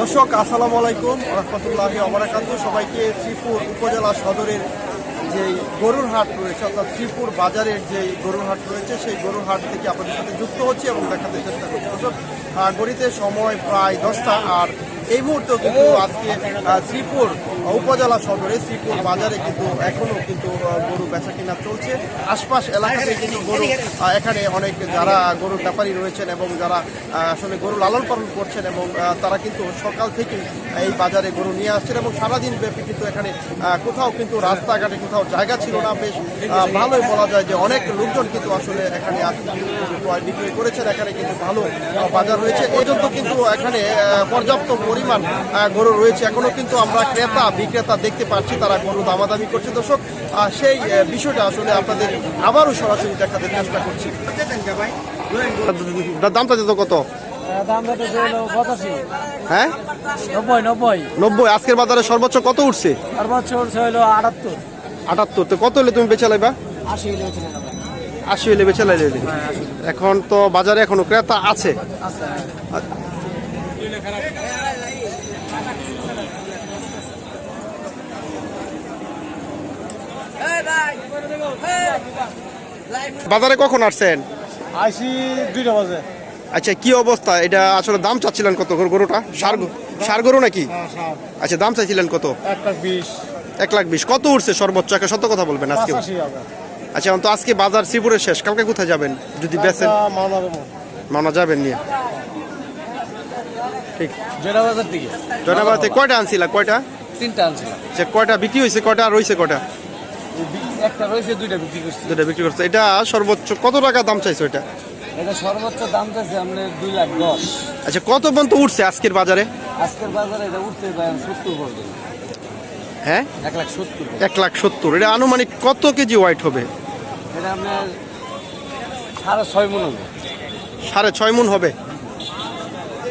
দর্শক, আসসালামু আলাইকুম। রহমতুল্লাহ অবরাকান্ত সবাইকে শ্রীপুর উপজেলা সদরের যে গরুর হাট রয়েছে, অর্থাৎ শ্রীপুর বাজারের যে গরুর হাট রয়েছে, সেই গরুর হাট থেকে আপনাদের সাথে যুক্ত হচ্ছে এবং দেখাতে চেষ্টা করছি। দর্শক গড়িতে সময় প্রায় দশটা আর এই মুহূর্তেও কিন্তু আজকে শ্রীপুর উপজেলা সদরে শ্রীপুর বাজারে কিন্তু এখনও কিন্তু গরু বেচা কিনা চলছে। আশপাশ এলাকাতে কিন্তু গরু এখানে অনেক যারা গরুর ব্যাপারী রয়েছেন এবং যারা আসলে গরু লালন পালন করছেন এবং তারা কিন্তু সকাল থেকে এই বাজারে গরু নিয়ে আসছেন এবং সারাদিন ব্যাপী কিন্তু এখানে কোথাও কিন্তু রাস্তাঘাটে কোথাও জায়গা ছিল না। বেশ ভালোই বলা যায় যে অনেক লোকজন কিন্তু আসলে এখানে বিক্রয় করেছেন। এখানে কিন্তু ভালো বাজার এই জন্য কিন্তু এখানে পর্যাপ্ত পরিমাণ গরু রয়েছে। এখনও কিন্তু আমরা ক্রেতা, বিক্রেতা দেখতে পাচ্ছি, তারা গরু দামাদামি করছে। দর্শক সেই বিষয়টা আসলে আপনাদের আবারও সরাসরি দেখাতে চেষ্টা করছি। দামটা যেত কত? হ্যাঁ? নব্বই। আজকের বাজারে সর্বোচ্চ কত উঠছে? তো কত হলে তুমি আশি হলে লাইলে। এখন তো বাজারে এখনও ক্রেতা আছে। বাজারে কখন আসছেন? আশি দুইটা বাজে। আচ্ছা কি অবস্থা? এটা আসলে দাম চাচ্ছিলেন কত গরুটা? সার সার গরু নাকি? আচ্ছা দাম চাইছিলেন কত? বিশ। এক লাখ বিশ। কত উঠছে সর্বোচ্চ? একটা সত্য কথা বলবেন আজকে। আচ্ছা তো আজকে বাজার শ্রীপুরের শেষ। কালকে কোথায় যাবেন? যদি বেচেন। মানা যাবেন নিয়ে। ঠিক। জেলা বাজার থেকে জয়নাবাদ থেকে কয়টা আনছিলা? কয়টা? তিনটা আনছিলাম। যে কয়টা বিক্রি হয়েছে? কয়টা আর রয়েছে কয়টা? একটা রয়েছে দুইটা বিক্রি করছি। যেটা বিক্রি করছে। এটা সর্বোচ্চ কত টাকা দাম চাইছো এটা? এটা সর্বোচ্চ দাম চাইছে আমরা দুই লাখ দশ। আচ্ছা কত পর্যন্ত উঠছে আজকের বাজারে? আজকের বাজারে এটা উঠছে সত্তর পর্যন্ত। হ্যাঁ? এক লাখ সত্তর। এক লাখ সত্তর। এটা আনুমানিক কত কেজি ওয়াইট হবে? এটা আপনার সাড়ে ছয় মন হবে। সাড়ে ছয় মন হবে?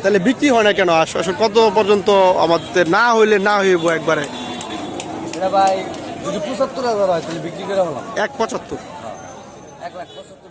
তাহলে বিক্রি হয় না কেন? আস- আসলে কত পর্যন্ত আমাদের না হইলে না হইব একবারে? এটা ভাই যদি পঁচাত্তর হাজার হয় তাহলে বিক্রি করা হলাম এক পঁচাত্তর। এক লাখ পঁচাত্তর